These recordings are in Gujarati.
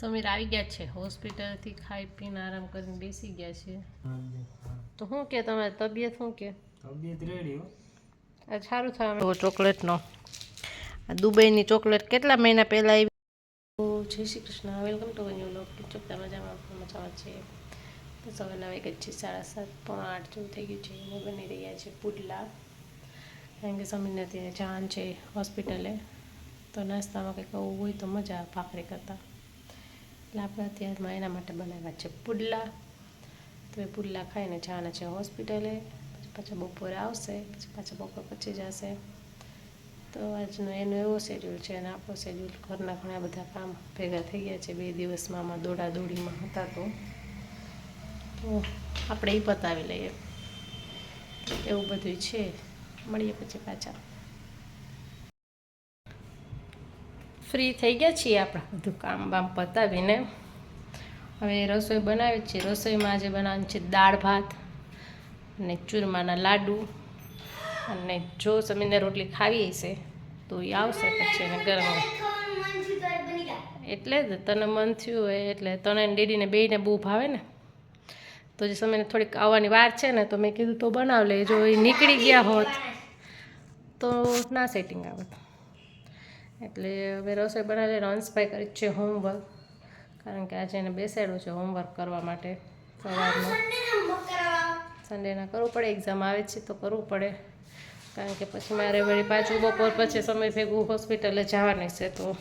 સમીર આવી ગયા છે. હોસ્પિટલથી ખાઈ પીને આરામ કરીને બેસી ગયા છે. તો શું કે તમારી તબિયત શું કે? તબિયત રેડી હો. આ સારું થવા ચોકલેટનો. આ દુબઈની ચોકલેટ કેટલા મહિના પહેલાં આવી? તો જય Shri Krishna. Welcome to new લોક. ચોકતા મજામાં મજામાં છે. તો સવારના વાગે છે સાડા સાત પોણા આઠ જેવું થઈ ગયું છે. અમે બની રહ્યા છે પુડલા. કારણ કે સમીરને ત્યાં જાન છે હોસ્પિટલે. તો નાસ્તામાં કંઈક આવું હોય તો મજા આવે ભાખરી કરતાં. એટલે આપણે અત્યારમાં એના માટે બનાવ્યા છે પુડલા. તો એ પુડલા ખાઈને જવાના છે હોસ્પિટલે, પછી પાછા બપોરે આવશે, પછી પાછા બપોર પછી જશે. તો આજનો એનો એવો શેડ્યુલ છે અને આપણો શેડ્યુલ ઘરના ઘણા બધા કામ ભેગા થઈ ગયા છે. બે દિવસમાં આમાં દોડા દોડીમાં હતા તો. તો આપણે એ પતાવી લઈએ. એવું બધું છે. મળીએ પછી પાછા. ફ્રી થઈ ગયા છીએ આપણે બધું કામ બામ પતાવીને. હવે રસોઈ બનાવી છે. રસોઈમાં આજે બનાવવાની છે દાળ ભાત અને ચૂરમાના લાડુ અને જો સમીરને રોટલી ખાવી હશે તો એ આવશે પછી એને ગરમ. એટલે જ તને મન થયું હોય એટલે તને ડેડીને બેને બહુ ભાવે ને. તો જે સમયને થોડીક આવવાની વાર છે ને તો મેં કીધું તો બનાવ લે. જો એ નીકળી ગયા હોત તો ના સેટિંગ આવત. એટલે હવે રસોઈ બનાવી લઈને અંશભાઈ કરી છે હોમવર્ક કારણ કે આજે એને બેસાડ્યું છે હોમવર્ક કરવા માટે સવારમાં. સન્ડેના કરવું. પડે એક્ઝામ આવે છે તો કરવું પડે. કારણ કે પછી મારે વળી પાછું બપોર પછી સમય ભેગું હોસ્પિટલે જવાની છે તો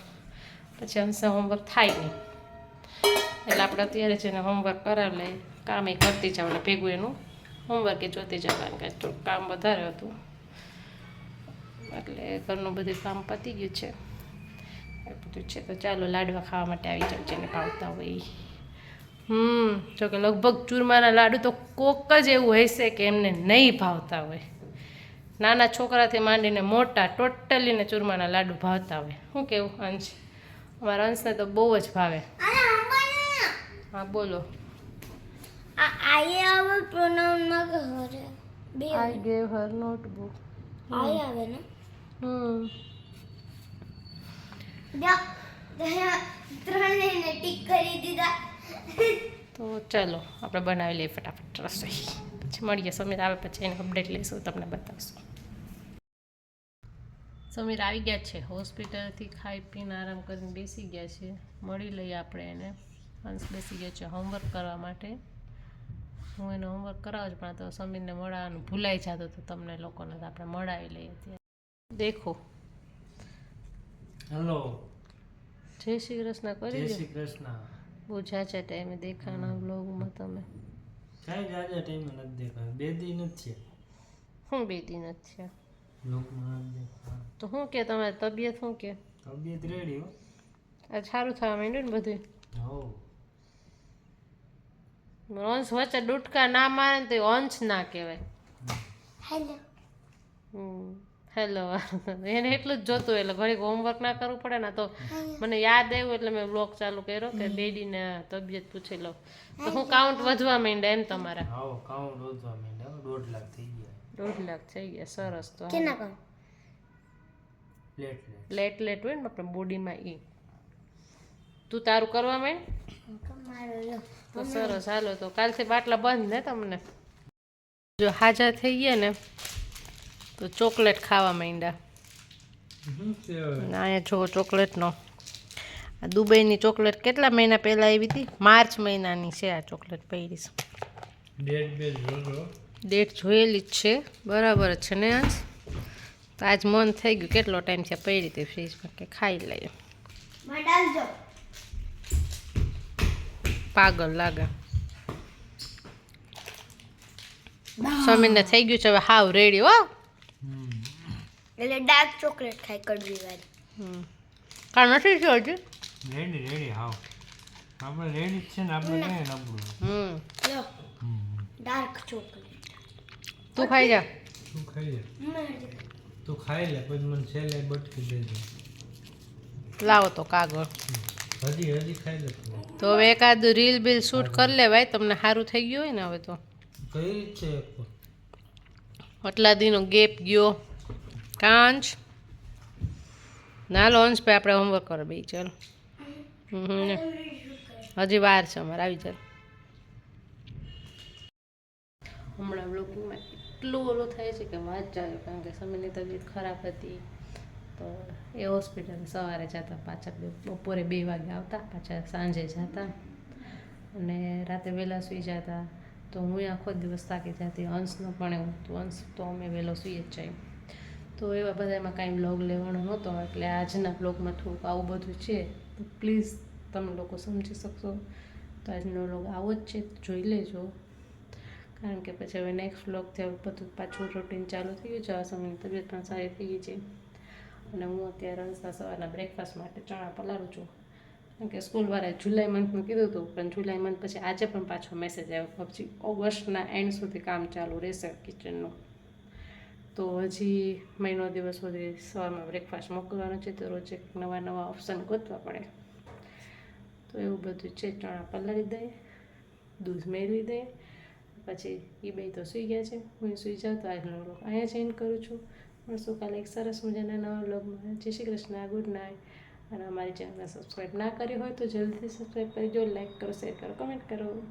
પછી અંશે હોમવર્ક થાય નહીં. એટલે આપણે અત્યારે એને હોમવર્ક કરાવી લઈએ. કામ એ કરતી જાવ ને ભેગું એનું. હોમવર્ક એ જોતી જાવ કારણ કે થોડુંક કામ વધારે હતું. એટલે ઘરનું બધું કામ પતી ગયું છે. એ બધું છે. તો ચાલો લાડવા ખાવા માટે આવી જાવ જેને ભાવતા હોય. હમ જોકે લગભગ ચૂરમાના લાડુ તો કોક જ એવું હશે કે એમને નહીં ભાવતા હોય. નાના છોકરાથી માંડીને મોટા ટોટલીને ચૂરમાના લાડુ ભાવતા હોય. શું કેવું અંશ? અમારા અંશને તો બહુ જ ભાવે. હા બોલો. આઈ આવે પ્રોનાઉનમાં કે હરે. બે. આઈ ગેવ હર નોટબુક આઈ આવે ને હમ જા તો ચાલો, આપણે બનાવી લઈએ ફટાફટ રસોઈ. પછી મળીએ. સમીર આવે પછી એને અપડેટ લઈશું, તમને બતાવશું. સમીર આવી ગયા છે. હોસ્પિટલથી ખાઈ પીને આરામ કરીને બેસી ગયા છે. મળી લઈએ આપણે એને. હંસ બેસી ગયો છે હોમવર્ક કરવા માટે. હું એને હોમવર્ક કરાવું છું, પણ તો સમીરને મળવાનું ભૂલાઈ જતો તો તમને લોકોને તો આપણે મળાવી લઈએ ત્યાં દેખો હેલો જય શ્રી કૃષ્ણ કરી જય શ્રી કૃષ્ણ. બહુ ઝાઝા ટાઈમે દેખાણા બ્લોગમાં તમે. કાંઈ જાજા ટાઈમે નથી દેખાય. બે દી નથી હું થયા? લોકમાં નથી દેખાય. તો શું કે તમારી તબિયત શું કે? તબિયત રેડી હો. આ સારું થવા માંડ્યું ને બધું હો અંશ વચ્ચે ડૂટકા ના મારે ને તો અંશ ના કહેવાય. હેલો હમ. હેલો. એને એટલું જ જોતું એટલે ઘડીક હોમવર્ક ના કરવું પડે ને તો મને યાદ આવ્યું એટલે મેં બ્લોગ ચાલુ કર્યો કે બેડીને તબિયત પૂછી લઉં. તો હું કાઉન્ટ વધવા માંડ્યા એમ તમારા? કાઉન્ટ વધવા માંડ્યા દોઢ લાખ થઈ ગયા. દોઢ લાખ થઈ ગયા સરસ તો. કેના કામ લેટ લેટ. હોય ને આપણે બોડીમાં એ તું તારું કરવા માંડ? તો સરસ હાલો તો કાલથી બાટલા બંધ ને તમને. જો હાજર થઈ ગયા ને તો ચોકલેટ ખાવા માંડ્યા. અહીંયા જો ચોકલેટનો. આ દુબઈની ચોકલેટ કેટલા મહિના પહેલાં આવી હતી? માર્ચ મહિનાની છે આ ચોકલેટ પહેરી. ડેટ ડેટ જોયેલી જ છે. બરાબર છે ને આજ? તો આજ મન થઈ ગયું. કેટલો ટાઈમ છે પહેરી હતી ફ્રીજમાં કે ખાઈ લઈએ. પાગલ લાગે. સમીરને થઈ ગયું છે. હવે હાવ રેડી હો. એટલે ડાર્ક ચોકલેટ ખાય કડવી વાળી. હમ. કાં નથી થયો હજી? રેડી રેડી હાવ. આપણે રેડી છે ને આપણે કઈ નબળું હમ. લો. ડાર્ક ચોકલેટ તું ખાઈ જા. તું ખાઈ લે. તું ખાઈ લે પછી મને છેલ્લે બટકી દેજે લાવો તો કાગળ. હજી હજી ખાઈ લે તો. હવે એકાદ રીલ બિલ શૂટ કરી લેવાય તમને સારું થઈ ગયું હોય ને હવે તો. કઈ છે એક આટલા દીનો ગેપ ગયો. કાંચ. ના લોન્ચ પે આપણે હોમવર્ક કરો બે ચાલો. હજી વાર છે અમારે, આવી જાય હમણાં બ્લોગિંગમાં એટલું ઓલું થાય છે કે વાત ચાલ્યો કારણ કે સમયની તબિયત ખરાબ હતી. તો એ હોસ્પિટલ સવારે જતા, પાછા બપોરે બે વાગે આવતા, પાછા સાંજે જતા. અને રાતે વહેલા સૂઈ જતા. તો હું આખો દિવસ થાકી જતી, અંશનું પણ એવું હતું. અંશ તો અમે વહેલો સૂઈ જ જાય તો એવા બધામાં કાંઈ બ્લોગ લેવાનો નહોતો, એટલે આજના બ્લોગમાં થોડુંક આવું બધું છે. તો પ્લીઝ તમે લોકો સમજી શકશો. તો આજનો બ્લોગ આવો જ છે, જોઈ લેજો. કારણ કે પછી હવે નેક્સ્ટ બ્લોગથી હવે બધું પાછું રૂટીન ચાલુ થઈ ગયું છે આ સમયની તબિયત પણ સારી થઈ ગઈ છે. અને હું અત્યારે અંશના સવારના બ્રેકફાસ્ટ માટે ચણા પલાળું છું. કારણ કે સ્કૂલવાળાએ જુલાઈ મંથનું કીધું હતું, પણ જુલાઈ મંથ પછી આજે પણ પાછો મેસેજ આવ્યો. પછી ઓગસ્ટના એન્ડ સુધી કામ ચાલુ રહેશે કિચનનું તો હજી મહિનો દિવસ સુધી સવારમાં બ્રેકફાસ્ટ મોકલવાનો છે તો રોજ એક નવા નવા ઓપ્શન ગોતવા પડે. તો એવું બધું છે. ચણા પલાળી દઈએ, દૂધ મેળવી દઈએ, પછી એ બે તો સૂઈ ગયા છે. હું સૂઈ જાઉં તો આજનો વ્લોગ અહીંયા જઈને કરું છું. મળશું કાલે એક સરસ મજાના નવા વ્લોગમાં. જય શ્રી કૃષ્ણ, ગુડ નાઇટ. અને અમારી ચેનલને સબસ્ક્રાઈબ ના કરી હોય તો જલ્દીથી સબસ્ક્રાઈબ કરી જો લાઈક કરો શેર કરો કમેન્ટ કરો.